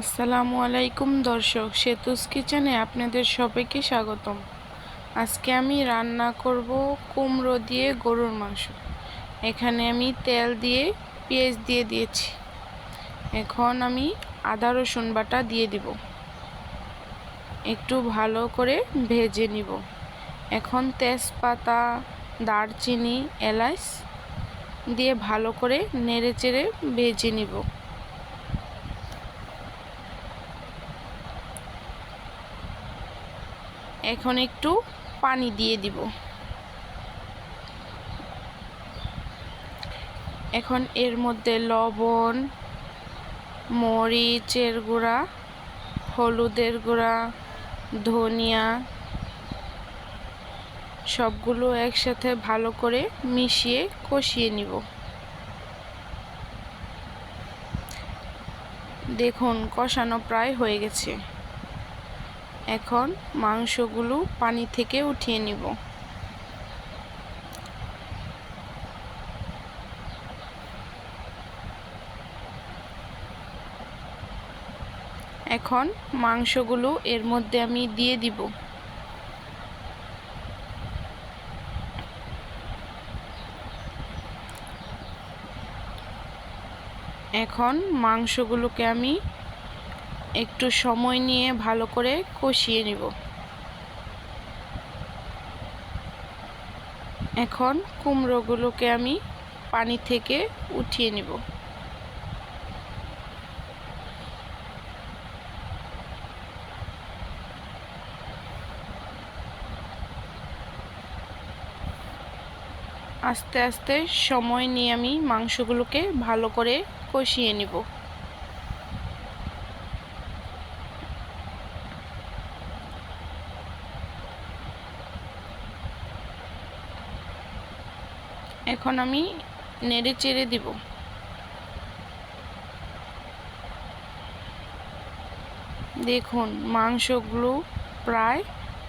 আসসালামু আলাইকুম দর্শক, সেতুস কিচেনে আপনাদের সবাইকে স্বাগতম। আজকে আমি রান্না করব কুমড়ো দিয়ে গরুর মাংস। এখানে আমি তেল দিয়ে পেঁয়াজ দিয়ে দিয়েছি। এখন আমি আদা, রসুন বাটা দিয়ে দিব। একটু ভালো করে ভেজে নিব। এখন তেজপাতা, দারচিনি, এলাচ দিয়ে ভালো করে নেড়ে চেড়ে ভেজে নিব। এখন একটু পানি দিয়ে দিব। এখন এর মধ্যে লবণ, মরিচের গুঁড়া, হলুদের গুঁড়া, ধনিয়া সবগুলো একসাথে ভালো করে মিশিয়ে কষিয়ে নিব। দেখুন, কষানো প্রায় হয়ে গেছে। এখন মাংসগুলো পানি থেকে উঠিয়ে নিব। এখন মাংসগুলো এর মধ্যে আমি দিয়ে দিব। এখন মাংসগুলোকে আমি একটু সময় নিয়ে ভালো করে কষিয়ে নিব। এখন কুমড়োগুলোকে আমি পানি থেকে উঠিয়ে নিব। আস্তে আস্তে সময় নিয়ে আমি মাংসগুলোকে ভালো করে কষিয়ে নিব। এখন আমি নেড়ে চেড়ে দিব। দেখুন, মাংসগুলো প্রায়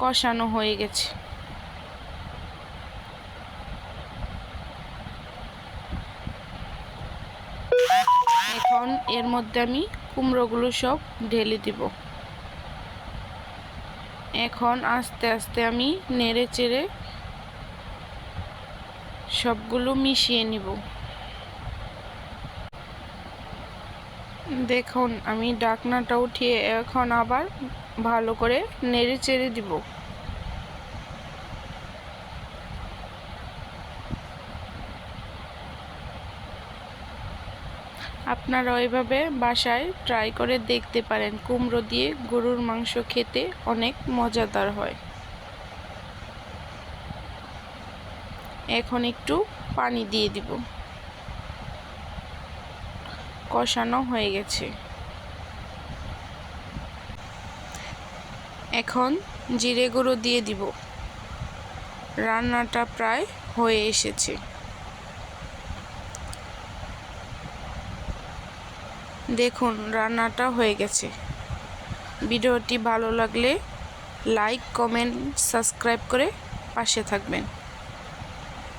কষানো হয়ে গেছে। এখন এর মধ্যে আমি কুমড়োগুলো সব ঢেলে দিব। এখন আস্তে আস্তে আমি নেড়ে চেড়ে সবগুলো মিশিয়ে নিব। দেখুন, আমি ডাকনাটা উঠিয়ে এখন আবার ভালো করে নেড়ে চেড়ে দিব। আপনারা ওইভাবে বাসায় ট্রাই করে দেখতে পারেন। কুমড়ো দিয়ে গরুর মাংস খেতে অনেক মজাদার হয়। এখন একটু পানি দিয়ে দিব। কষানো হয়ে গেছে। এখন জিরে গুঁড়ো দিয়ে দিব। রান্নাটা প্রায় হয়ে এসেছে। দেখুন, রান্নাটা হয়ে গেছে। ভিডিওটি ভালো লাগলে লাইক, কমেন্ট, সাবস্ক্রাইব করে পাশে থাকবেন।